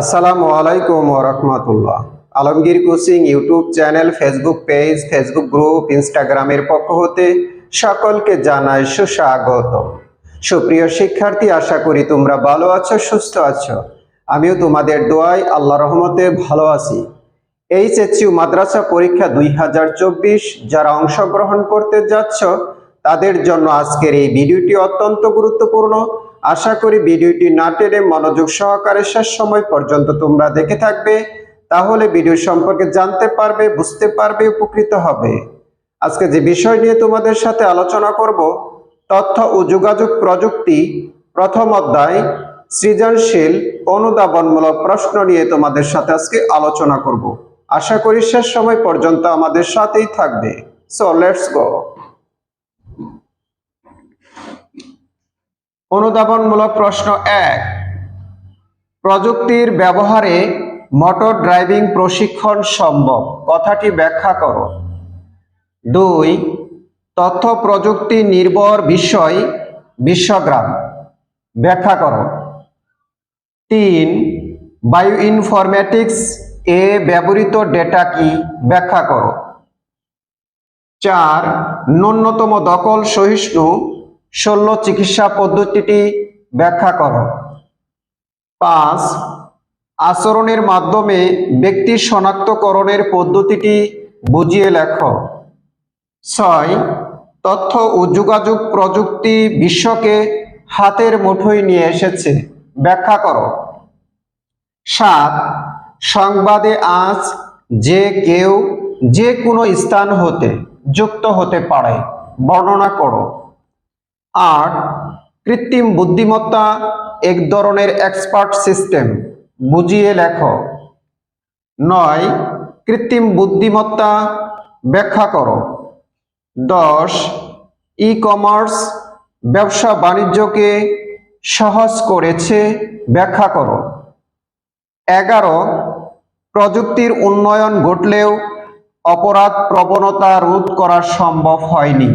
আসসালামু আলাইকুম রহমতুল্লাহ। Alamgir coaching YouTube channel, Facebook page, Facebook group, ইনস্টাগ্রামের পক্ষ হতে সকলকে জানাই সুস্বাগত সুপ্রিয় শিক্ষার্থী, আশা করি তোমরা ভালো আছো, সুস্থ আছো। আমিও তোমাদের দোয়ায় আল্লাহ রহমতে ভালো আছি। এইচএসইউ মাদ্রাসা পরীক্ষা দুই হাজার চব্বিশ, যারা অংশগ্রহণ করতে যাচ্ছ, তাদের জন্য আজকের এই ভিডিওটি অত্যন্ত গুরুত্বপূর্ণ। আশা করি ভিডিওটি না টেনে মনোযোগ সহকারে শেষ সময় পর্যন্ত তোমরা দেখে থাকবে। তাহলে ভিডিও সম্পর্কে জানতে পারবে, বুঝতে পারবে, উপকৃত হবে। আজকে যে বিষয় নিয়ে তোমাদের সাথে আলোচনা করব, তথ্য ও যোগাযোগ প্রযুক্তি, প্রথম অধ্যায়, সৃজনশীল অনুদাবনমূলক প্রশ্ন নিয়ে তোমাদের সাথে আজকে আলোচনা করব। আশা করি শেষ সময় পর্যন্ত আমাদের সাথেই থাকবে। সো লেটস গো অনুধাবনমূলক প্রশ্ন এক। প্রযুক্তির ব্যবহারে মোটর ড্রাইভিং প্রশিক্ষণ সম্ভব, কথাটি ব্যাখ্যা করো। দুই, তথ্য প্রযুক্তি নির্ভর বিষয়, বিশ্বগ্রাম, ব্যাখ্যা করো। তিন, বায়ো ইনফরমেটিক্স এ ব্যবহৃত ডেটা কি, ব্যাখ্যা করো। চার, ন্যূনতম দখল সহিষ্ণু শল্য চিকিৎসা পদ্ধতিটি ব্যাখ্যা করো। পাঁচ, আচরণের মাধ্যমে ব্যক্তি শনাক্তকরণের পদ্ধতিটি বুঝিয়ে লেখো। ছয়, তথ্য ও যোগাযোগ প্রযুক্তি বিশ্বকে হাতের মুঠোয় নিয়ে এসেছে। ব্যাখ্যা করো। সাত, সংবাদে আজ যে কেউ যে কোনো স্থান হতে, যুক্ত হতে পারে। বর্ণনা করো। আট কৃত্রিম বুদ্ধিমত্তা এক ধরনের এক্সপার্ট সিস্টেম বুঝিয়ে লেখো। নয়, কৃত্রিম বুদ্ধিমত্তা ব্যাখ্যা করো। দশ ই কমার্স ব্যবসা বাণিজ্যকে সহজ করেছে ব্যাখ্যা করো। এগারো, প্রযুক্তির উন্নয়ন ঘটলেও অপরাধ প্রবণতা রোধ করা সম্ভব হয়নি,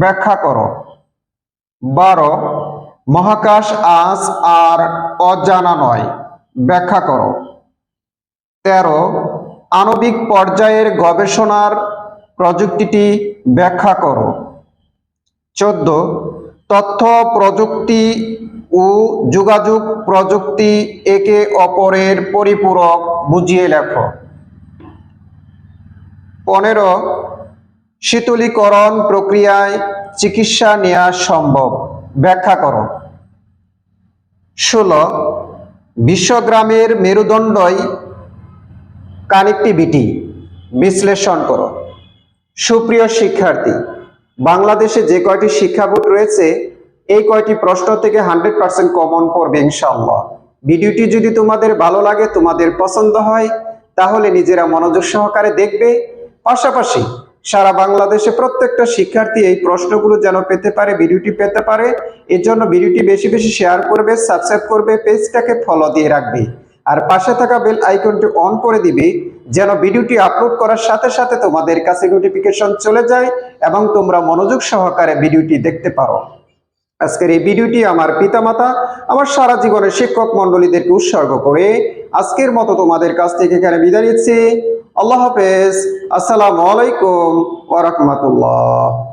ব্যাখ্যা করো। বারো, মহাকাশ আজ আর অজানা নয়। ব্যাখ্যা করো। তেরো, আণবিক পর্যায়ের গবেষণার প্রযুক্তিটি ব্যাখ্যা করো। চোদ্দ, তথ্য প্রযুক্তি ও যোগাযোগ প্রযুক্তি একে অপরের পরিপূরক বুঝিয়ে লেখো। পনেরো শীতলীকরণ প্রক্রিয়ায় চিকিৎসা নেওয়া সম্ভব। ব্যাখ্যা করো। ষোলো, বিশ্বগ্রামের মেরুদণ্ডই কানেক্টিভিটি। বিশ্লেষণ করো। সুপ্রিয় শিক্ষার্থী, বাংলাদেশে যে কয়টি শিক্ষা বোর্ড রয়েছে, এই কয়টি প্রশ্ন থেকে হান্ড্রেড পার্সেন্ট কমন পড়বে ইনশাল্লাহ ভিডিওটি যদি তোমাদের ভালো লাগে, তোমাদের পছন্দ হয়, তাহলে নিজেরা মনোযোগ সহকারে দেখবে। পাশাপাশি সারা বাংলাদেশে প্রত্যেকটা শিক্ষার্থী এই প্রশ্নগুলো যেন পেতে পারে, ভিডিওটি পেতে পারে। এর জন্য ভিডিওটি বেশি বেশি শেয়ার করবে, সাবস্ক্রাইব করবে, পেজটাকে ফলো দিয়ে রাখবে। আর পাশে থাকা বেল আইকনটি অন করে দিবে, যেন ভিডিওটি আপলোড করার সাথে সাথে তোমাদের কাছে নোটিফিকেশন চলে যায় এবং তোমরা মনোযোগ সহকারে ভিডিওটি দেখতে পারো। আজকের এই ভিডিওটি আমার পিতামাতা, আমার সারা জীবনের শিক্ষক মন্ডলীদেরকে উৎসর্গ করে আজকের মতো তোমাদের কাছ থেকে এখানে বিদায় নিচ্ছি। আল্লাহ হাফেজ। আসসালামু আলাইকুম ওয়া রাহমাতুল্লাহ।